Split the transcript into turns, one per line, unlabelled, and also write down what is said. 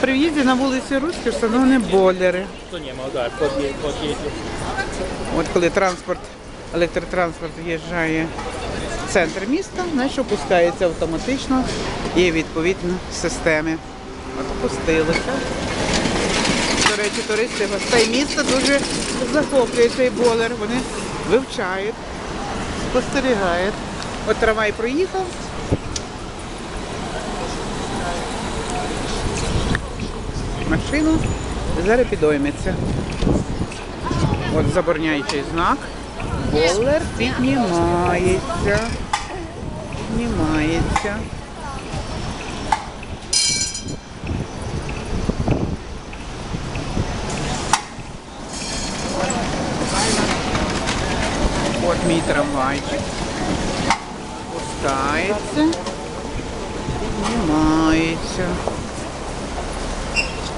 При в'їзді на вулиці Руській встановлені бойлери. От коли транспорт, електротранспорт в'їжджає в центр міста, значить опускається автоматично і відповідно системи. От опустилися. До речі, туристи гостей міста дуже захоплює цей бойлер. Вони вивчають, спостерігають. От трамвай проїхав. Машину зараз підойметься. От забороняючий знак. Болер піднімається. Піднімається. От мій трамвайчик. Пускається. Піднімається.